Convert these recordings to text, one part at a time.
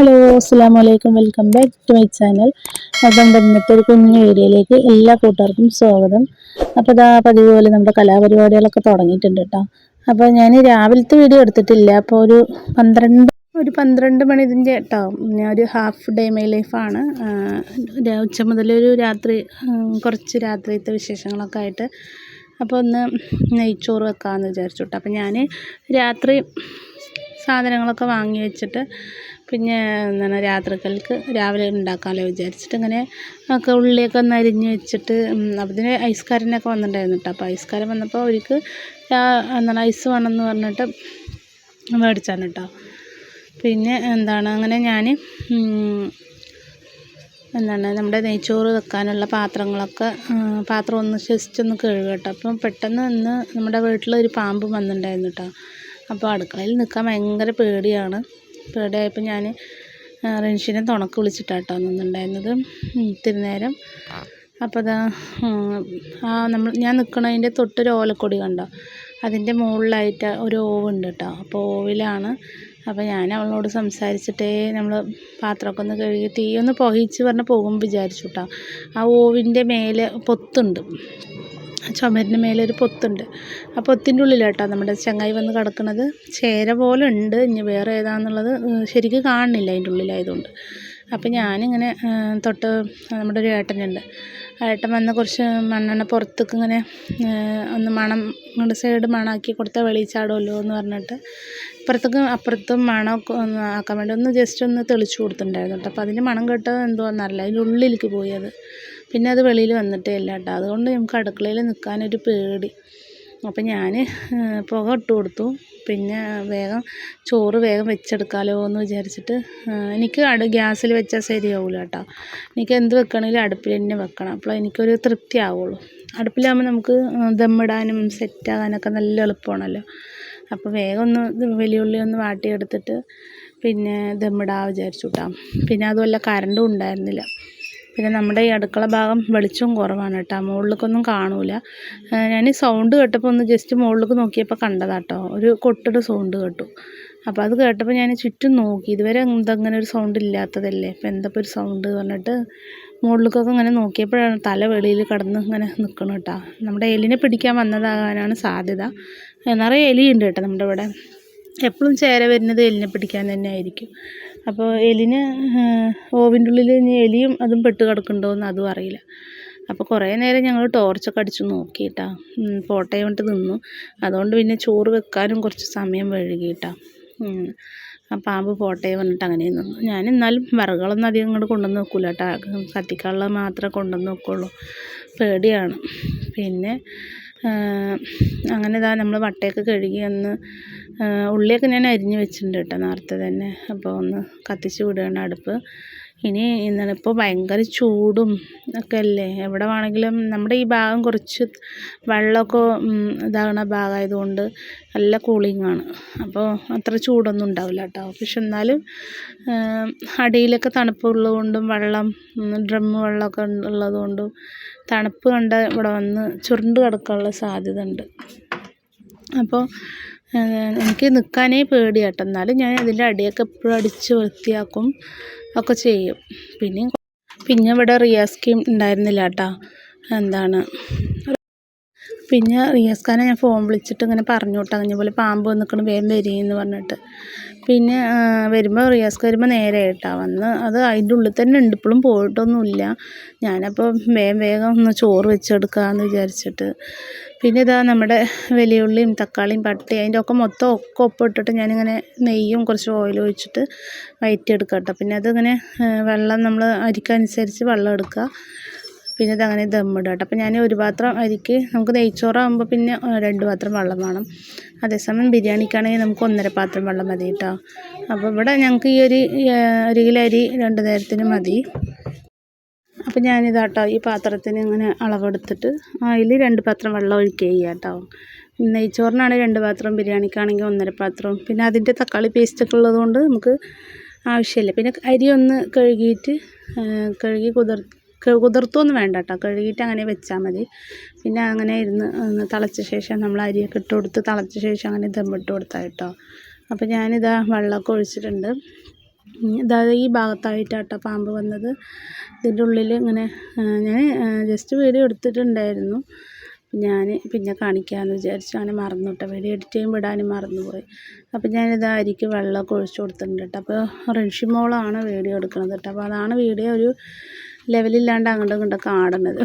Hello അസ്സാം വലൈക്കും welcome back to my channel അപ്പം ഇന്നത്തെ ഒരു കുഞ്ഞു വീഡിയോയിലേക്ക് എല്ലാ കൂട്ടുകാർക്കും സ്വാഗതം. അപ്പോൾ ഇതാ പതിവ് പോലെ നമ്മുടെ കലാപരിപാടികളൊക്കെ തുടങ്ങിയിട്ടുണ്ട് കേട്ടോ. അപ്പോൾ ഞാൻ രാവിലത്തെ വീഡിയോ എടുത്തിട്ടില്ല. അപ്പോൾ ഒരു പന്ത്രണ്ട് ഒരു പന്ത്രണ്ട് മണി ഇതിന്റെ കേട്ടോ. ഞാൻ ഒരു ഹാഫ് ഡേ മൈ ലൈഫാണ് ഉച്ച മുതൽ ഒരു രാത്രി കുറച്ച് രാത്രിത്തെ വിശേഷങ്ങളൊക്കെ ആയിട്ട്. അപ്പോൾ ഒന്ന് നെയ്ച്ചോറ് വെക്കാമെന്ന് വിചാരിച്ചു കേട്ടോ. അപ്പോൾ ഞാൻ രാത്രി സാധനങ്ങളൊക്കെ വാങ്ങി വെച്ചിട്ട് പിന്നെ എന്താണ് രാത്രിക്കൽക്ക് രാവിലെ ഉണ്ടാക്കാമല്ലോ വിചാരിച്ചിട്ട് ഇങ്ങനെ ഒക്കെ ഉള്ളിയൊക്കെ ഒന്ന് അരിഞ്ഞ് വെച്ചിട്ട് അതിന് ഐസ്കാരനൊക്കെ വന്നിട്ടുണ്ടായിരുന്നു കേട്ടോ. അപ്പോൾ ഐസ്കാരൻ വന്നപ്പോൾ അവർക്ക് എന്താണ് ഐസ് വേണമെന്ന് പറഞ്ഞിട്ട് മേടിച്ചാണ് കേട്ടോ. പിന്നെ എന്താണ് അങ്ങനെ ഞാൻ എന്താണ് നമ്മുടെ നെയ്ച്ചോറ് വെക്കാനുള്ള പാത്രങ്ങളൊക്കെ പാത്രം ഒന്ന് ജസ്റ്റ് ഒന്ന് കേട്ടോ. അപ്പം പെട്ടെന്ന് ഇന്ന് നമ്മുടെ വീട്ടിലൊരു പാമ്പ് വന്നിട്ടുണ്ടായിരുന്നു കേട്ടോ. അപ്പോൾ അടുക്കളയിൽ നിൽക്കാൻ ഭയങ്കര പേടിയാണ്. പേടിയായപ്പോൾ ഞാൻ റെൻഷിനെ തുണക്ക് വിളിച്ചിട്ടാട്ടോ നിന്നുണ്ടായിരുന്നത് ഇത്തിരി നേരം. അപ്പോൾ അതാ ആ നമ്മൾ ഞാൻ നിൽക്കണതിന്റെ തൊട്ടൊരു ഓലക്കൊടി കണ്ടോ? അതിന്റെ മുകളിലായിട്ട് ഒരു ഓവുണ്ട് കേട്ടോ അപ്പോൾ ഓവിലാണ്. അപ്പോൾ ഞാൻ അവളോട് സംസാരിച്ചിട്ടേ നമ്മൾ പാത്രമൊക്കെ ഒന്ന് കഴുകി തീ ഒന്ന് പുകയിച്ച് പറഞ്ഞ് പോകും വിചാരിച്ചു കേട്ടോ ആ ഓവിന്റെ മേലെ പൊത്തുണ്ട്. ചുമരിന് മേലെ ഒരു പൊത്തുണ്ട്. ആ പൊത്തിന്റെ ഉള്ളിലാട്ടോ നമ്മുടെ ചങ്ങായി വന്ന് കിടക്കുന്നത്. ചേര പോലെ ഉണ്ട്. ഇനി വേറെ ഏതാണെന്നുള്ളത് ശരിക്ക് കാണുന്നില്ല അതിന്റെ ഉള്ളിലായതുകൊണ്ട്. അപ്പം ഞാനിങ്ങനെ തൊട്ട് നമ്മുടെ ഒരു ഏട്ടനുണ്ട്. ഏട്ടൻ വന്ന് കുറച്ച് മണ്ണെണ്ണ പുറത്തേക്ക് ഇങ്ങനെ ഒന്ന് മണം ഇങ്ങോട്ട് സൈഡ് മണമാക്കി കൊടുത്താൽ വെളിച്ചാടുമല്ലോ എന്ന് പറഞ്ഞിട്ട് ഇപ്പുറത്തേക്ക് അപ്പുറത്തും മണമൊക്കെ ഒന്ന് ആക്കാൻ വേണ്ടി ഒന്ന് ജസ്റ്റ് ഒന്ന് തെളിച്ചു കൊടുത്തിട്ടുണ്ടായിരുന്നു കേട്ടോ. അപ്പോൾ അതിന്റെ മണം കേട്ടത് എന്തുവാന്നറിയില്ല. അതിന്റെ ഉള്ളിലേക്ക് പോയി അത്. പിന്നെ അത് വെളിയിൽ വന്നിട്ടേ ഇല്ല കേട്ടോ. അതുകൊണ്ട് നമുക്ക് അടുക്കളയിൽ നിൽക്കാനൊരു പേടി. അപ്പം ഞാൻ പുക ഇട്ട് കൊടുത്തു. പിന്നെ വേഗം ചോറ് വേഗം വെച്ചെടുക്കാമല്ലോ എന്ന് വിചാരിച്ചിട്ട് എനിക്ക് അടു ഗ്യാസിൽ വെച്ചാൽ ശരിയാവില്ല കേട്ടോ. എനിക്ക് എന്ത് വെക്കണമെങ്കിലും അടുപ്പിൽ തന്നെ വെക്കണം. അപ്പോൾ എനിക്കൊരു തൃപ്തി ആവുള്ളൂ. അടുപ്പിലാകുമ്പോൾ നമുക്ക് ദമ്മിടാനും സെറ്റാകാനൊക്കെ നല്ല എളുപ്പമാണല്ലോ. അപ്പോൾ വേഗം ഒന്ന് വലിയുള്ളി ഒന്ന് വാട്ടിയെടുത്തിട്ട് പിന്നെ ദമ്മിടാൻ വിചാരിച്ചു കേട്ടോ. പിന്നെ അതുമല്ല കറണ്ടും ഉണ്ടായിരുന്നില്ല. പിന്നെ നമ്മുടെ ഈ അടുക്കള ഭാഗം വെളിച്ചവും കുറവാണ് കേട്ടോ. മുകളിലേക്കൊന്നും കാണൂല. ഞാൻ ഈ സൗണ്ട് കേട്ടപ്പോൾ ഒന്ന് ജസ്റ്റ് മുകളിലേക്ക് നോക്കിയപ്പോൾ കണ്ടതാട്ടോ. ഒരു കൊട്ടയുടെ സൗണ്ട് കേട്ടു. അപ്പോൾ അത് കേട്ടപ്പോൾ ഞാൻ ചുറ്റും നോക്കി. ഇതുവരെ എന്തങ്ങനെ ഒരു സൗണ്ട് ഇല്ലാത്തതല്ലേ? അപ്പോൾ എന്തപ്പോൾ ഒരു സൗണ്ട് പറഞ്ഞിട്ട് മുകളിലേക്കൊക്കെ ഇങ്ങനെ നോക്കിയപ്പോഴാണ് തല വെളിയിൽ കിടന്ന് ഇങ്ങനെ നിൽക്കണം കേട്ടോ. നമ്മുടെ എലിനെ പിടിക്കാൻ വന്നതാകാനാണ് സാധ്യത. നിറയെ എലിയുണ്ട് കേട്ടോ നമ്മുടെ ഇവിടെ. എപ്പോഴും ചേര വരുന്നത് എലിനെ പിടിക്കാൻ തന്നെ ആയിരിക്കും. അപ്പോൾ എലിന് ഓവിന്റെ ഉള്ളിൽ ഇനി എലിയും അതും പെട്ട് കിടക്കുന്നുണ്ടോ എന്ന് അതും അറിയില്ല. അപ്പോൾ കുറേ നേരം ഞങ്ങൾ ടോർച്ചൊക്കെ അടിച്ച് നോക്കി കേട്ടോ പോട്ടെ നിന്നു. അതുകൊണ്ട് പിന്നെ ചോറ് വെക്കാനും കുറച്ച് സമയം വഴുകിയിട്ടാ ആ പാമ്പ് പോട്ടെ പറഞ്ഞിട്ട് അങ്ങനെ നിന്നു. ഞാൻ എന്നാലും വിറകളൊന്നും അധികം ഇങ്ങോട്ട് കൊണ്ടുവന്ന് നോക്കില്ല കേട്ടോ കത്തിക്കാനുള്ളത് മാത്രമേ കൊണ്ടുവന്ന് നോക്കുള്ളൂ പേടിയാണ്. പിന്നെ അങ്ങനെ ഇതാ നമ്മൾ വട്ടയൊക്കെ കഴുകി ഒന്ന് ഉള്ളിയൊക്കെ ഞാൻ അരിഞ്ഞ് വെച്ചിട്ടുണ്ട് കേട്ടോ നേരത്തെ തന്നെ. അപ്പോൾ ഒന്ന് കത്തിച്ച് വിടുകയാണ് അടുപ്പ്. ഇനി എന്താണ് ഭയങ്കര ചൂടും ഒക്കെ അല്ലേ എവിടെ വേണമെങ്കിലും നമ്മുടെ ഈ ഭാഗം കുറച്ച് വെള്ളമൊക്കെ ഇതാകുന്ന ഭാഗമായതുകൊണ്ട് നല്ല കൂളിംഗ് ആണ്. അപ്പോൾ അത്ര ചൂടൊന്നും ഉണ്ടാവില്ല കേട്ടോ. പക്ഷെ എന്നാലും അടിയിലൊക്കെ അടിയിലൊക്കെ തണുപ്പുള്ളതുകൊണ്ടും വെള്ളം ഡ്രം വെള്ളമൊക്കെ ഉള്ളതുകൊണ്ടും തണുപ്പ് കണ്ട ഇവിടെ വന്ന് ചുരുണ്ട് കിടക്കാനുള്ള സാധ്യത ഉണ്ട് അപ്പോൾ എനിക്ക് നിൽക്കാനേ പേടിയാട്ടോ എന്നാലും ഞാൻ അതിന്റെ അടിയൊക്കെ എപ്പോഴും അടിച്ച് വൃത്തിയാക്കും. ഒക്കെ ചെയ്യും. പിന്നെ പിന്നെ ഇവിടെ റിയാസ് സ്കീം ഉണ്ടായിരുന്നില്ല കേട്ടോ എന്താണ്? പിന്നെ റിയാസ്ഖാനെ ഞാൻ ഫോൺ വിളിച്ചിട്ട് ഇങ്ങനെ പറഞ്ഞു വിട്ടാൽ പോലെ പാമ്പ് വന്നിക്കണം വേഗം വരീന്ന് പറഞ്ഞിട്ട്. പിന്നെ വരുമ്പോൾ റിയാസ് വരുമ്പോൾ നേരെ കേട്ടോ വന്ന്. അത് അതിന്റെ ഉള്ളിൽ തന്നെ ഉണ്ട്. ഇപ്പോഴും പോയിട്ടൊന്നുമില്ല. ഞാനപ്പോൾ വേഗം വേഗം ഒന്ന് ചോറ് വെച്ചെടുക്കാമെന്ന് വിചാരിച്ചിട്ട്. പിന്നെ ഇതാ നമ്മുടെ വലിയ ഉള്ളിയും തക്കാളിയും പട്ടി അതിന്റെ ഒക്കെ മൊത്തം ഒക്കെ ഒപ്പിട്ടിട്ട് ഞാനിങ്ങനെ നെയ്യും കുറച്ച് ഓയിൽ ഒഴിച്ചിട്ട് വയറ്റിയെടുക്കാം കേട്ടോ പിന്നെ അതിങ്ങനെ വെള്ളം നമ്മൾ അരിക്കനുസരിച്ച് വെള്ളം എടുക്കുക. പിന്നെ ഇതങ്ങനെ ദമ്മിടുക കേട്ടോ. അപ്പോൾ ഞാൻ ഒരു പാത്രം അരിക്ക് നമുക്ക് നെയ്ച്ചോറാകുമ്പോൾ പിന്നെ രണ്ട് പാത്രം വെള്ളം വേണം. അതേസമയം ബിരിയാണിക്കാണെങ്കിൽ നമുക്ക് ഒന്നര പാത്രം വെള്ളം മതി കേട്ടോ. അപ്പോൾ ഇവിടെ ഞങ്ങൾക്ക് ഈ ഒരു ഒരു കിലോ അരി രണ്ട് നേരത്തിന് മതി. അപ്പോൾ ഞാനിതാട്ടോ ഈ പാത്രത്തിന് ഇങ്ങനെ അളവെടുത്തിട്ട് അതിൽ രണ്ട് പാത്രം വെള്ളം ഒഴിക്കുക ചെയ്യുക കേട്ടോ. നെയ്ച്ചോറിനാണ് രണ്ട് പാത്രം ബിരിയാണിക്കാണെങ്കിൽ ഒന്നര പാത്രം. പിന്നെ അതിന്റെ തക്കാളി പേസ്റ്റൊക്കെ ഉള്ളതുകൊണ്ട് നമുക്ക് ആവശ്യമില്ല. പിന്നെ അരി ഒന്ന് കഴുകിയിട്ട് കഴുകി കുതിർ കുതിർത്തൊന്നും വേണ്ട കേട്ടോ കഴുകിയിട്ട് അങ്ങനെ വെച്ചാൽ മതി. പിന്നെ അങ്ങനെ ഇരുന്ന് തിളച്ച ശേഷം നമ്മൾ അരിയൊക്കെ ഇട്ട് കൊടുത്ത് തിളച്ച ശേഷം അങ്ങനെ ദമ്മിട്ട് കൊടുത്താൽ കേട്ടോ. അപ്പോൾ ഞാനിതാ വെള്ളമൊക്കെ ഒഴിച്ചിട്ടുണ്ട്. ഇതാ ഈ ഭാഗത്തായിട്ടാട്ടോ പാമ്പ് വന്നത്. ഇതിന്റെ ഉള്ളിൽ ഇങ്ങനെ ഞാൻ ജസ്റ്റ് വീഡിയോ എടുത്തിട്ടുണ്ടായിരുന്നു. ഞാൻ പിന്നെ കാണിക്കാമെന്ന് വിചാരിച്ചു. അങ്ങനെ മറന്നു കേട്ടോ വീഡിയോ എഡിറ്റ് ചെയ്യുമ്പോൾ ഇടാനും മറന്നുപോയി. അപ്പോൾ ഞാനിത് അരിക്ക് വെള്ളമൊക്കെ ഒഴിച്ചു കൊടുത്തിട്ടുണ്ട് കേട്ടോ. അപ്പോൾ റിൻഷി മോളാണ് വീഡിയോ എടുക്കുന്നത് കേട്ടോ. അപ്പോൾ അതാണ് വീഡിയോ ഒരു ലെവലില്ലാണ്ട് അങ്ങോട്ടും ഇങ്ങോട്ടൊക്കെ ആടണത്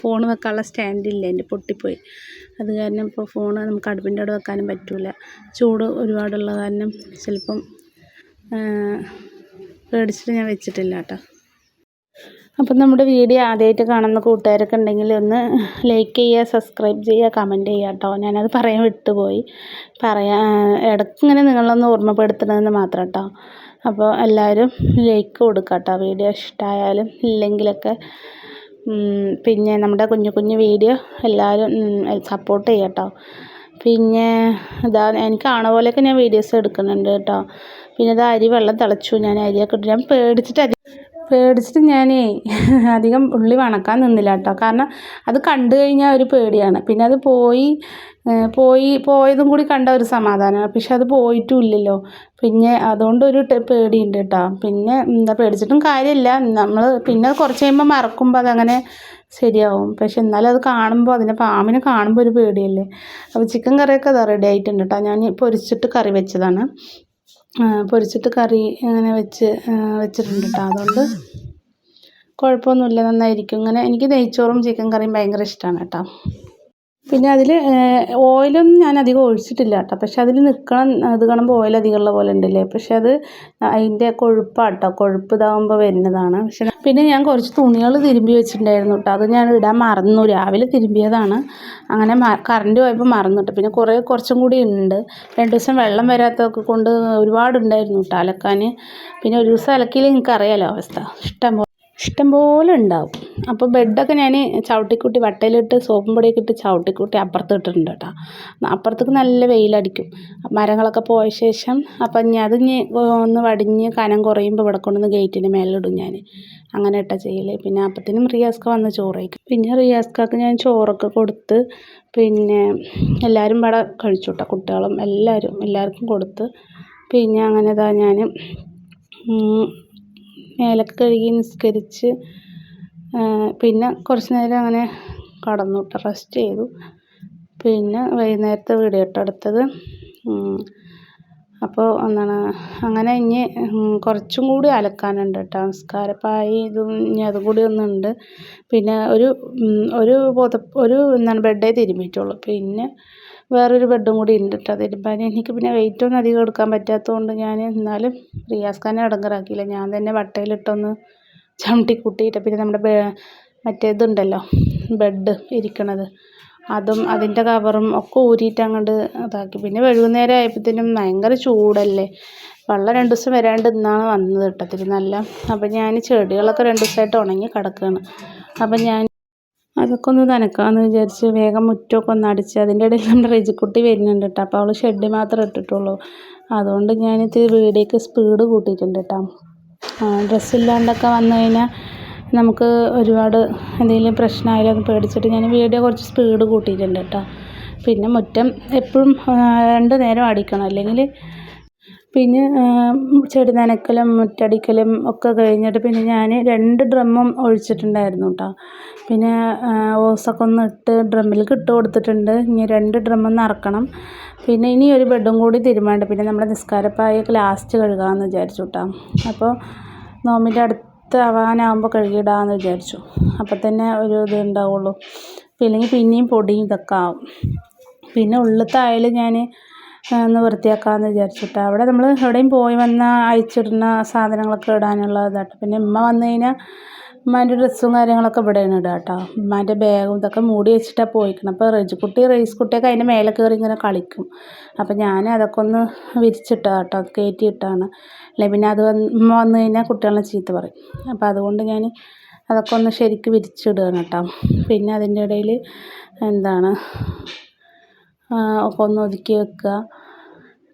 ഫോൺ വെക്കാനുള്ള സ്റ്റാൻഡില്ല എന്റെ പൊട്ടിപ്പോയി. അത് കാരണം ഇപ്പോൾ ഫോൺ നമുക്ക് അടുപ്പിന്റെ അവിടെ വെക്കാനും പറ്റില്ല ചൂട് ഒരുപാടുള്ള കാരണം ചിലപ്പം പേടിച്ചിട്ട് ഞാൻ വെച്ചിട്ടില്ല കേട്ടോ. അപ്പം നമ്മുടെ വീഡിയോ ആദ്യമായിട്ട് കാണുന്ന കൂട്ടുകാരൊക്കെ ഉണ്ടെങ്കിൽ ഒന്ന് ലൈക്ക് ചെയ്യുക സബ്സ്ക്രൈബ് ചെയ്യുക കമന്റ് ചെയ്യുക കേട്ടോ. ഞാനത് പറയാൻ വിട്ടുപോയി. പറയാ ഇടയ്ക്ക് ഇങ്ങനെ നിങ്ങളൊന്ന് ഓർമ്മപ്പെടുത്തണമെന്ന് മാത്രം കേട്ടോ. അപ്പോൾ എല്ലാവരും ലൈക്ക് കൊടുക്കുക കേട്ടോ വീഡിയോ ഇഷ്ടമായാലും ഇല്ലെങ്കിലൊക്കെ പിന്നെ നമ്മുടെ കുഞ്ഞു കുഞ്ഞു വീഡിയോ എല്ലാവരും സപ്പോർട്ട് ചെയ്യുക കേട്ടോ പിന്നെ ഇതാ എനിക്ക് ആണ പോലെയൊക്കെ ഞാൻ വീഡിയോസ് എടുക്കുന്നുണ്ട് കേട്ടോ. പിന്നെ ഇത് അരി വെള്ളം തിളച്ചു. ഞാൻ അരിയൊക്കെ ഇട്ട് ഞാൻ പേടിച്ചിട്ട് അരി പേടിച്ചിട്ട് ഞാനേ അധികം ഉള്ളി വണക്കാൻ നിന്നില്ല കേട്ടോ കാരണം അത് കണ്ടു കഴിഞ്ഞാൽ ഒരു പേടിയാണ്. പിന്നെ അത് പോയി പോയി പോയതും കൂടി കണ്ട ഒരു സമാധാനമാണ് പക്ഷെ അത് പോയിട്ടും ഇല്ലല്ലോ പിന്നെ അതുകൊണ്ടൊരു പേടിയുണ്ട് കേട്ടോ. പിന്നെ എന്താ പേടിച്ചിട്ടും കാര്യമില്ല. നമ്മൾ പിന്നെ കുറച്ച് കഴിയുമ്പോൾ മറക്കുമ്പോൾ അതങ്ങനെ ശരിയാവും. പക്ഷെ എന്നാലും അത് കാണുമ്പോൾ അതിനെ പാമ്പിനെ കാണുമ്പോൾ ഒരു പേടിയല്ലേ. അപ്പോൾ ചിക്കൻ കറിയൊക്കെ അത് റെഡി ആയിട്ടുണ്ട് കേട്ടോ. ഞാൻ പൊരിച്ചിട്ട് കറി വെച്ചതാണ്. പൊരിച്ചിട്ട് കറി അങ്ങനെ വെച്ച് വെച്ചിട്ടുണ്ട് കേട്ടോ അതുകൊണ്ട് കുഴപ്പമൊന്നുമില്ല നന്നായിരിക്കും. ഇങ്ങനെ എനിക്ക് നെയ്ച്ചോറും ചിക്കൻ കറിയും ഭയങ്കര ഇഷ്ടമാണ് കേട്ടോ. പിന്നെ അതിൽ ഓയിലൊന്നും ഞാൻ അധികം ഒഴിച്ചിട്ടില്ല കേട്ടോ. പക്ഷെ അതിൽ നിൽക്കണം അത് കാണുമ്പോൾ ഓയിൽ അധികം ഉള്ള പോലെ ഉണ്ടല്ലേ? പക്ഷെ അത് അതിന്റെ കൊഴുപ്പാണ് കേട്ടോ കൊഴുപ്പ് ഇതാകുമ്പോൾ വരുന്നതാണ്. പക്ഷെ പിന്നെ ഞാൻ കുറച്ച് തുണികൾ തിരുമ്പി വെച്ചിട്ടുണ്ടായിരുന്നു കേട്ടോ. അത് ഞാൻ ഇടാൻ മറന്നു. രാവിലെ തിരുമ്പിയതാണ്. അങ്ങനെ കറണ്ട് പോയപ്പോൾ മറന്നു കേട്ടോ. പിന്നെ കുറേ കുറച്ചും കൂടി ഉണ്ട്. രണ്ട് ദിവസം വെള്ളം വരാത്തതൊക്കെ കൊണ്ട് ഒരുപാടുണ്ടായിരുന്നു കേട്ടോ അലക്കാൻ പിന്നെ ഒരു ദിവസം അലക്കിയില്ലെങ്കിൽ നിങ്ങൾക്ക് അറിയാലോ അവസ്ഥ. ഇഷ്ടം ഇഷ്ടംപോലെ ഉണ്ടാവും. അപ്പോൾ ബെഡൊക്കെ ഞാൻ ചവിട്ടിക്കൂട്ടി വട്ടയിലിട്ട് സോപ്പും പൊടിയൊക്കെ ഇട്ട് ചവിട്ടിക്കൂട്ടി അപ്പുറത്ത് ഇട്ടിട്ടുണ്ട് കേട്ടോ. അപ്പുറത്തേക്ക് നല്ല വെയിലടിക്കും. മരങ്ങളൊക്കെ പോയ ശേഷം അപ്പം ഞാൻ അത് ഇനി ഒന്ന് വടിഞ്ഞ് കനം കുറയുമ്പോൾ ഇവിടെ കൊണ്ടുവന്ന് ഗേറ്റിന്റെ മേലിടും ഞാൻ അങ്ങനെ ഇട്ട ചെയ്യൽ പിന്നെ അപ്പത്തിനും റിയാസ്ക വന്ന് ചോറ് കഴിക്കും പിന്നെ റിയാസ്കക്ക് ഞാൻ ചോറൊക്കെ കൊടുത്ത് പിന്നെ എല്ലാവരും ഇവിടെ കഴിച്ചു കേട്ടോ. കുട്ടികളും എല്ലാവരും എല്ലാവർക്കും കൊടുത്ത് പിന്നെ അങ്ങനെ ഇതാ ഞാൻ മേലൊക്കെ കഴുകി നിസ്കരിച്ച് പിന്നെ കുറച്ച് നേരം അങ്ങനെ കടന്നു റെസ്റ്റ് ചെയ്തു. പിന്നെ വൈകുന്നേരത്തെ വീഡിയോ കേട്ടോ എടുത്തത് അപ്പോൾ എന്താണ് അങ്ങനെ ഇനി കുറച്ചും കൂടി അലക്കാനുണ്ട് കേട്ടോ നിസ്കാരപ്പായി ഇതും ഇനി അതും കൂടി ഒന്നുണ്ട്. പിന്നെ ഒരു ഒരു ബോധ ഒരു എന്താണ് ബെഡേ തിരുമ്മിയിട്ടുള്ളൂ പിന്നെ വേറൊരു ബെഡും കൂടി ഉണ്ട് കേട്ടോ തിരുമ്പാൻ എനിക്ക് പിന്നെ വെയിറ്റൊന്നും അധികം എടുക്കാൻ പറ്റാത്തതുകൊണ്ട് ഞാൻ എന്നാലും റിയാസ്ഖാനെ അടങ്കറാക്കിയില്ല ഞാൻ തന്നെ വട്ടയിലിട്ടൊന്ന് ചവിട്ടി കൂട്ടിയിട്ട് പിന്നെ നമ്മുടെ മറ്റേ ഇതുണ്ടല്ലോ ബെഡ് ഇരിക്കണത്. അതും അതിന്റെ കവറും ഒക്കെ ഊരിയിട്ട് അങ്ങോട്ട് ഇതാക്കി. പിന്നെ വൈകുന്നേരം ആയപ്പോഴത്തേനും ഭയങ്കര ചൂടല്ലേ. വെള്ളം രണ്ട് ദിവസം വരാണ്ട് ഇന്നാണ് വന്നത് കേട്ടോ നല്ല അപ്പം ഞാൻ ചെടികളൊക്കെ രണ്ട് ദിവസമായിട്ട് ഉണങ്ങി കിടക്കുകയാണ് അപ്പം ഞാൻ അതൊക്കെ ഒന്ന് നനയ്ക്കാമെന്ന് വിചാരിച്ച് വേഗം മുറ്റമൊക്കെ ഒന്ന് അടിച്ച് അതിന്റെ ഇടയിൽ നമ്മുടെ റിജിക്കുട്ടി വരുന്നുണ്ട് കേട്ടോ. അപ്പോൾ അവൾ ഷെഡ് മാത്രം ഇട്ടിട്ടുള്ളൂ. അതുകൊണ്ട് ഞാൻ ഇത്തിരി വീഡിയോക്ക് സ്പീഡ് കൂട്ടിയിട്ടുണ്ട് കേട്ടോ. ഡ്രസ്സില്ലാണ്ടൊക്കെ വന്നു കഴിഞ്ഞാൽ നമുക്ക് ഒരുപാട് എന്തെങ്കിലും പ്രശ്നമായാലും അത് പേടിച്ചിട്ട് ഞാൻ വീഡിയോ കുറച്ച് സ്പീഡ് കൂട്ടിയിട്ടുണ്ട് കേട്ടോ. പിന്നെ മുറ്റം എപ്പോഴും രണ്ട് നേരം അടിക്കണം. അല്ലെങ്കിൽ പിന്നെ ചെടി നനയ്ക്കലും മുറ്റടിക്കലും ഒക്കെ കഴിഞ്ഞിട്ട് പിന്നെ ഞാൻ രണ്ട് ഡ്രമ്മും ഒഴിച്ചിട്ടുണ്ടായിരുന്നു കേട്ടോ പിന്നെ ഓസൊക്കെ ഒന്ന് ഇട്ട് ഡ്രമ്മിലേക്ക് ഇട്ട് കൊടുത്തിട്ടുണ്ട്. ഇനി രണ്ട് ഡ്രമ്മും നിറക്കണം പിന്നെ ഇനി ഒരു ബെഡും കൂടി തീരുമാനമുണ്ട് പിന്നെ നമ്മുടെ നിസ്കാരപ്പായ ലാസ്റ്റ് കഴുകാമെന്ന് വിചാരിച്ചു കേട്ടോ അപ്പോൾ നോമ്പിന്റെ അടുത്ത് ആവാനാകുമ്പോൾ കഴുകിയിടാമെന്ന് വിചാരിച്ചു. അപ്പം തന്നെ ഒരു ഇത് ഉണ്ടാവുള്ളൂ ഇല്ലെങ്കിൽ പിന്നെയും പൊടിയും ഇതൊക്കെ ആവും. പിന്നെ ഉള്ളിലത്തെ അയൽ ഞാൻ ഒന്ന് വൃത്തിയാക്കാമെന്ന് വിചാരിച്ചിട്ട്. അവിടെ നമ്മൾ എവിടെയും പോയി വന്നാൽ അയച്ചിടുന്ന സാധനങ്ങളൊക്കെ ഇടാനുള്ള ഇതാട്ടോ. പിന്നെ ഉമ്മ വന്നു കഴിഞ്ഞാൽ ഉമ്മാന്റെ ഡ്രസ്സും കാര്യങ്ങളൊക്കെ ഇവിടെയാണ് ഇടുക കേട്ടോ ഉമ്മാന്റെ ബാഗും ഇതൊക്കെ മൂടി വെച്ചിട്ടാണ് പോയിക്കണം. അപ്പോൾ റെജിക്കുട്ടി റേസ് കുട്ടിയൊക്കെ അതിന്റെ മേലെ കയറി ഇങ്ങനെ കളിക്കും. അപ്പോൾ ഞാൻ അതൊക്കെ ഒന്ന് വിരിച്ചിട്ടാണ് കേട്ടോ കയറ്റി ഇട്ടാണ് അല്ലെങ്കിൽ പിന്നെ അത് വന്ന് ഉമ്മ വന്നു കഴിഞ്ഞാൽ കുട്ടികളെ ചീത്ത പറയും. അപ്പോൾ അതുകൊണ്ട് ഞാൻ അതൊക്കെ ഒന്ന് ശരിക്ക് വിരിച്ചിടുകയാണ് കേട്ടോ പിന്നെ അതിന്റെ ഇടയിൽ എന്താണ് ഒക്കെ ഒന്ന് ഒതുക്കി വെക്കുക.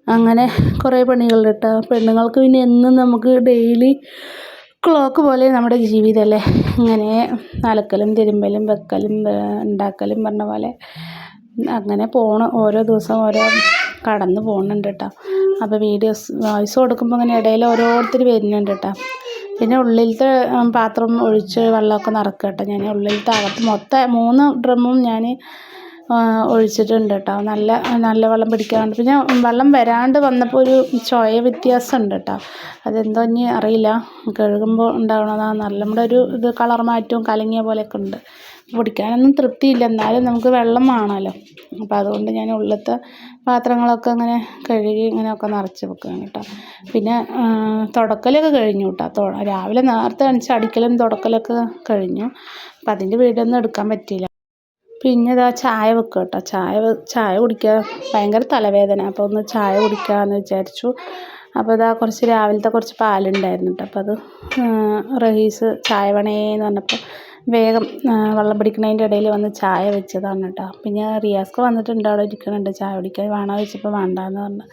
അങ്ങനെ കുറേ പണികളുണ്ട് കേട്ടോ. പെണ്ണുങ്ങൾക്ക് പിന്നെ എന്നും നമുക്ക് ഡെയിലി ക്ലോക്ക് പോലെ നമ്മുടെ ജീവിതമല്ലേ ഇങ്ങനെ അലക്കലും തിരുമ്പലും വെക്കലും ഉണ്ടാക്കലും പറഞ്ഞ പോലെ അങ്ങനെ പോണ. ഓരോ ദിവസം ഓരോ കടന്ന് പോകുന്നുണ്ട് കേട്ടോ. അപ്പോൾ വീഡിയോസ് വോയിസ് കൊടുക്കുമ്പോൾ അങ്ങനെ ഇടയിൽ ഓരോരുത്തർ വരുന്നുണ്ട് കേട്ടോ. പിന്നെ ഉള്ളിലത്തെ പാത്രം ഒഴിച്ച് വെള്ളമൊക്കെ നിറക്കുക കേട്ടോ. ഞാൻ ഉള്ളിലത്തെ അകത്ത് മൊത്തം മൂന്ന് ഡ്രമ്മും ഞാൻ ഒഴിച്ചിട്ടുണ്ട് കേട്ടോ നല്ല നല്ല വെള്ളം പിടിക്കാണ്ട് പിന്നെ വെള്ളം വരാണ്ട് വന്നപ്പോൾ ഒരു ചോയ വ്യത്യാസം ഉണ്ട് കേട്ടോ അതെന്തോ ഇനി അറിയില്ല. കഴുകുമ്പോൾ ഉണ്ടാവണതാണ് നല്ല നമ്മുടെ ഒരു ഇത് കളർ മാറ്റവും കലങ്ങിയ പോലെയൊക്കെ ഉണ്ട്. പിടിക്കാനൊന്നും തൃപ്തിയില്ല. എന്നാലും നമുക്ക് വെള്ളം വേണമല്ലോ. അപ്പോൾ അതുകൊണ്ട് ഞാൻ ഉള്ളത്തെ പാത്രങ്ങളൊക്കെ ഇങ്ങനെ കഴുകി ഇങ്ങനെയൊക്കെ നിറച്ച് വെക്കുകയാണ് കേട്ടോ. പിന്നെ തുടക്കലൊക്കെ കഴിഞ്ഞു കേട്ടോ. രാവിലെ നേരത്തെ അണിച്ച് അടിക്കലും തുടക്കലൊക്കെ കഴിഞ്ഞു. അപ്പം അതിന്റെ വീടൊന്നും എടുക്കാൻ പറ്റിയില്ല. പിന്നെ ഇതാ ചായ വെക്കുക കേട്ടോ ചായ ചായ കുടിക്കുക ഭയങ്കര തലവേദന. അപ്പോൾ ഒന്ന് ചായ കുടിക്കാമെന്ന് വിചാരിച്ചു. അപ്പോൾ ഇതാ കുറച്ച് രാവിലത്തെ കുറച്ച് പാലുണ്ടായിരുന്നു കേട്ടോ അപ്പോൾ അത് റഹീസ് ചായ വേണേന്ന് പറഞ്ഞപ്പോൾ വേഗം വെള്ളം പിടിക്കുന്നതിന്റെ ഇടയിൽ വന്ന് ചായ വെച്ചതാണ് കേട്ടോ പിന്നെ റിയാസ്ക്ക് വന്നിട്ടുണ്ട്. അവിടെ ഇരിക്കുന്നുണ്ട് ചായ കുടിക്കാൻ വേണോ വെച്ചപ്പോൾ വേണ്ടാന്ന് പറഞ്ഞു.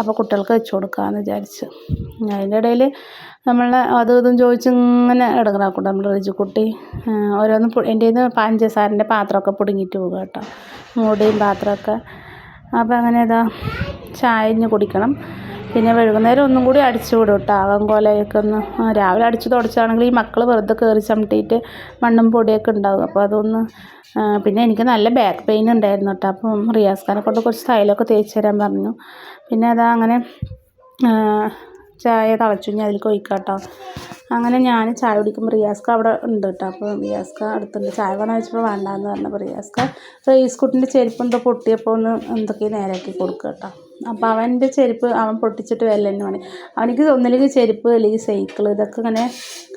അപ്പോൾ കുട്ടികൾക്ക് വെച്ച് കൊടുക്കാമെന്ന് വിചാരിച്ചു. അതിന്റെ ഇടയിൽ നമ്മൾ അതും ഇതും ചോദിച്ച് ഇങ്ങനെ ഇടങ്ങറാക്കും നമ്മൾ റിജു കുട്ടി ഓരോന്ന് എന്റെ കയ്യിൽ നിന്ന് പഞ്ചസാരന്റെ പാത്രമൊക്കെ പിടുങ്ങിയിട്ട് പോകുക കേട്ടോ. മൂടിയും പാത്രമൊക്കെ. അപ്പോൾ അങ്ങനെ ഇതാ ചായ ഇഞ്ഞ് കുടിക്കണം. പിന്നെ വൈകുന്നേരം ഒന്നും കൂടി അടിച്ചു വിടും കേട്ടോ. ആകം കോലയൊക്കെ ഒന്ന് രാവിലെ അടിച്ച് തുടച്ചാണെങ്കിൽ ഈ മക്കൾ വെറുതെ കയറി ചമിട്ടിയിട്ട് മണ്ണും പൊടിയൊക്കെ ഉണ്ടാകും അപ്പോൾ അതൊന്ന് പിന്നെ എനിക്ക് നല്ല ബാക്ക് പെയിൻ ഉണ്ടായിരുന്നു കേട്ടോ. അപ്പം റിയാസ്ഖാനെ കൊണ്ട് കുറച്ച് തൈലമൊക്കെ തേച്ച് തരാൻ പറഞ്ഞു. പിന്നെ അതാ അങ്ങനെ ചായ തിളച്ചു ഞാൻ അതിലേക്ക് ഒഴിക്കാം കേട്ടോ അങ്ങനെ ഞാൻ ചായ കുടിക്കുമ്പോൾ റിയാസ്ക അവിടെ ഉണ്ട് കേട്ടോ അപ്പോൾ റിയാസ്ക അടുത്തുണ്ട്. ചായ വേണം വെച്ചപ്പോൾ വേണ്ടാന്ന് പറഞ്ഞപ്പോൾ റിയാസ്ക റീസ് കുട്ടിന്റെ ചെരുപ്പ് എന്തോ പൊട്ടിയപ്പോൾ ഒന്ന് എന്തൊക്കെ നേരാക്കി കൊടുക്കുക കേട്ടോ അപ്പോൾ അവന്റെ ചെരുപ്പ് അവൻ പൊട്ടിച്ചിട്ട് വരൽ തന്നെ പണി. അവനിക്ക് ഒന്നില്ലെങ്കിൽ ചെരുപ്പ് അല്ലെങ്കിൽ സൈക്കിൾ ഇതൊക്കെ ഇങ്ങനെ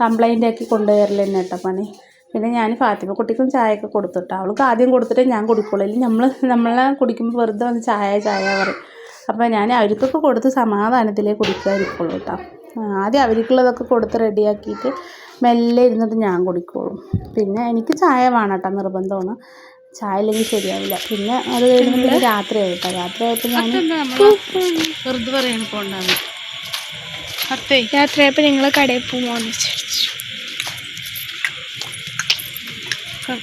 കംപ്ലൈന്റ് ആക്കി കൊണ്ടുവരൽ തന്നെ കേട്ടോ പണി. പിന്നെ ഞാൻ ഫാത്തിമ കുട്ടിക്കും ചായയൊക്കെ കൊടുത്തിട്ടാണ് അവൾക്ക് ആദ്യം കൊടുത്തിട്ടേ ഞാൻ കുടിക്കുള്ളൂ. അല്ലെങ്കിൽ നമ്മൾ നമ്മളെ കുടിക്കുമ്പോൾ വെറുതെ വന്ന് ചായ ചായ പറയും. അപ്പോൾ ഞാൻ അവർക്കൊക്കെ കൊടുത്ത് സമാധാനത്തിലേ കുടിക്കാതിരിക്കുള്ളൂ കേട്ടോ. ആദ്യം അവർക്കുള്ളതൊക്കെ കൊടുത്ത് റെഡിയാക്കിയിട്ട് മെല്ലെ ഇരുന്നിട്ട് ഞാൻ കുടിക്കുള്ളൂ പിന്നെ എനിക്ക് ചായ വേണം കേട്ടോ നിർബന്ധമാണ്. ചായ ഇല്ലെങ്കിൽ ശരിയാവില്ല. പിന്നെ അത് കഴിഞ്ഞിട്ട് രാത്രി ആയിട്ടോ. രാത്രി ആയപ്പോൾ ഞാൻ വെറുതെ പറയണ പോണ്ടാന്ന് അത്തേ. രാത്രിയായപ്പോൾ നിങ്ങൾ കടയിൽ പോകുമോന്ന് വിചാരിച്ചു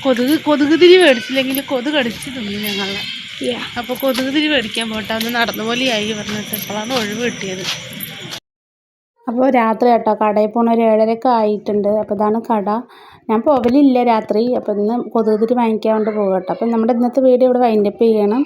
കൊതുക് കൊതുക് തിരി മേടിച്ചില്ലെങ്കിൽ കൊതുക് അടിച്ച് തിന്നു ഞങ്ങളെ. അപ്പോൾ കൊതുക് തിരി മേടിക്കാൻ പോട്ടെ. അന്ന് നടന്ന പോലെയായി പറഞ്ഞിട്ട് ഇപ്പോഴാണ് ഒഴിവ് കിട്ടിയത്. അപ്പോൾ രാത്രി കേട്ടോ കടയിൽ പോണ ഒരു ഏഴരയൊക്കെ ആയിട്ടുണ്ട്. അപ്പോൾ ഇതാണ് കട. ഞാൻ പോവലില്ല രാത്രി. അപ്പോൾ ഇന്ന് കൊതുക് തിരി വാങ്ങിക്കാൻ കൊണ്ട് പോകും കേട്ടോ നമ്മുടെ ഇന്നത്തെ വീഡിയോ ഇവിടെ വൈൻഡപ്പ് ചെയ്യണം.